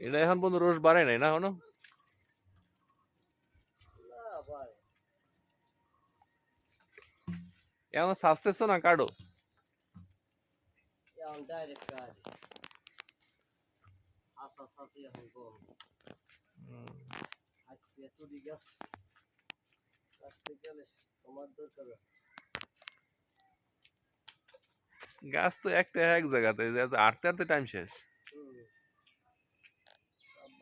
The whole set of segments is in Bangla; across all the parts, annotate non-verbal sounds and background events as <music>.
এটা এখন পর্যন্ত রোজ বাড়ে নাই না এখনও না এখন সাজতেছো না কাটো। গাছ তো একটা এক জায়গাতে আটতে আটতে টাইম শেষ হুম সব বান্ধা গাছ হয়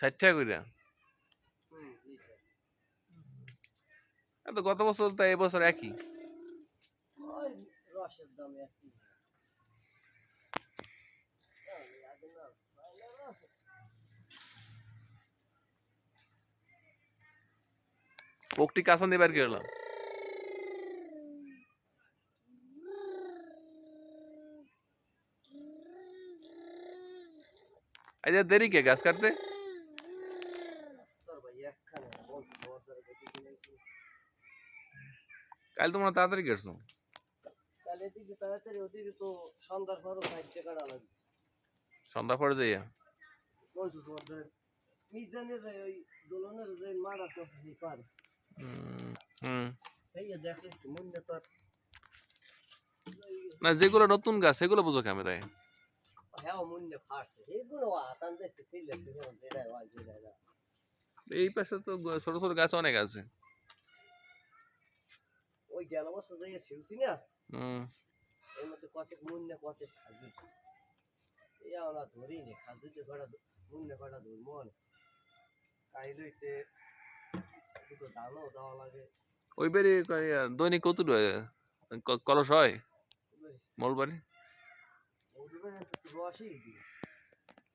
ষাট টাকা গত বছর তো এই বছর একই। পোকটি কাঁচা নিবার কি হলো এই যে দেরি কে গাছ কাটতে? কাল তোমরা তাড়াতাড়ি কাটছো তাহলে এদিকে তাড়াতাড়ি ওদিকে তো সন্ধ্যার পরও সাইড টাকা লাগবে। সন্ধ্যা পরে যাইয়া? বলছো তোমাদের মিজানের ওই দোলনের যে মারা করছে সেই পার হুম, হুম। এই তো মনে তো না যেগুলো নতুন গাছ সেগুলো বুঝো কেমন তাই? হ্যাঁ মনে ফাটছে। এগুলো আতান দেখছে সিলে যেমন যেটা হয় যেটা না এই পাশে তো ছোট ছোট গাছ অনেক আছে। ওই গেল বছর যাই ছিলছি না হুম। এর মধ্যে কত মনে কত খাজু এই আমরা ধরি নি খাজুতে কটা মনে কটা ধরব না তাই লইতে দুটো দানও দেওয়া লাগে। ওই বেরি দৈনিক কত কলস হয়? একটু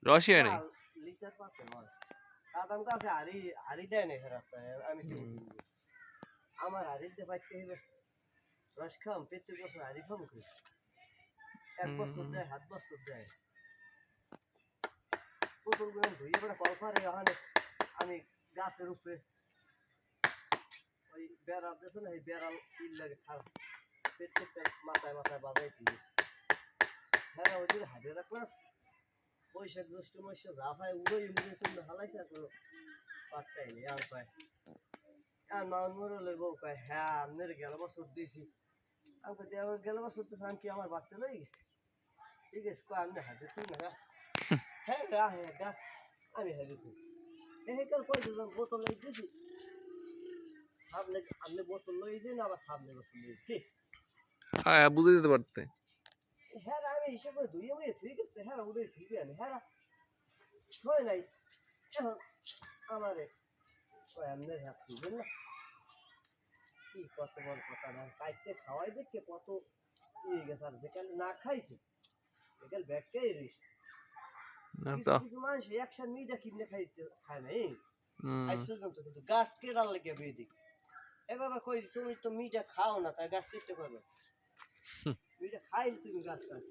রসই হয় নাই লিটার হয় কাদাম কাছে হাড়ি হাড়ি দেয় না খারাপ আমি কি হুম। বলব? আমার পাইতে হবে রস খাম প্রত্যেক বছর হাড়ি খাম কি এক বছর দেয় হাত বছর দেয়। পুতুলগুলো ধুয়ে পড়ে কল পারে ওখানে আমি গাছের উপরে ওই বেড়া দিয়েছে না এই বেড়াল ইল লাগে খারাপ প্রত্যেকটা মাথায় মাথায় বাজাই দিয়ে হ্যাঁ ওই হাড়ে রাখলাস বৈশাখ জ্যৈষ্ঠ মাস যা হয় উড়োই মুড়ে তুমি হালাইছে কোনো পাত্তাই নেই আর পায় আর মাউন মরে লই বউ কয়? হ্যাঁ আপনার গেল বছর দিয়েছি। আমি কই দেওয়া গেল বছর তো আমি কি আমার বাচ্চা লই গেছি। ঠিক আছে কয় আপনি হাতে তুই না <laughs> হ্যাঁ গা হ্যাঁ গা আমি হাতে তুই। কই দিলাম বোতল লই দিয়েছি আপনি আপনি বোতল লই দিন আবার সামনে বোতল লই ঠিক? হ্যাঁ বুঝে দিতে পারতে। আমি হিসেব করে ধুয়ে মুয়ে ঠিক আছে হ্যাঁ ওদের ঠিক আছে হ্যাঁ। ছয় নাই। আমারে এমনি হাত তুলবেন কি কত বড় কথা না কাইতে খাওয়াই দেখে কত ইয়ে গেছে আর যেখানে না খাইছে এখানে ব্যাগটাই রয়েছে কিছু মানুষ একসাথে মিটা কিনে খাইতে খায় না আজ পর্যন্ত কিন্তু গাছ কেনার লেগে বেদি এভাবে কই তুমি তো মিটা খাও না তাই গাছ কেটে করবে মিটা খাইলে তুমি গাছ কাট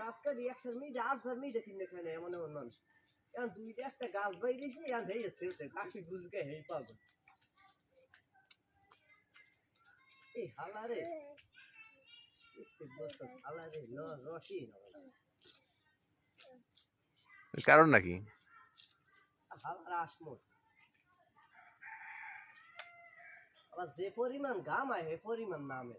গাছ কাটি মিটা কিনে খায় না এমন এমন মানুষ। এখন দুইটা একটা গাছ বাইরেছি এখন হেই আছে কাকি বুঝকে হেই পাবো। এই হালারে হালারে ন রসই কারণ নাকি? হালার আসমত আবার যে পরিমাণ গাম সে পরিমাণ নামে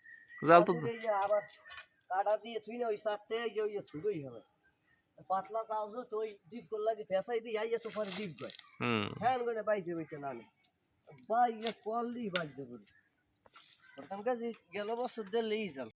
জাল তো বাদুড়ে যে আবার কাটা দিয়ে তুই না ওই চারটে এই যে ওই যে শুধুই হবে পাতলা চাও যে তো ওই ডিপ করলে লাগে ফেসাই দিয়ে আইয়ে তো পরে ডিপ গয় হুম ফ্যান করে বাইতে বাইতে নামে বাইরে কললি বাজতে পারে ওখানকার যে গেল বছর দিলেই যান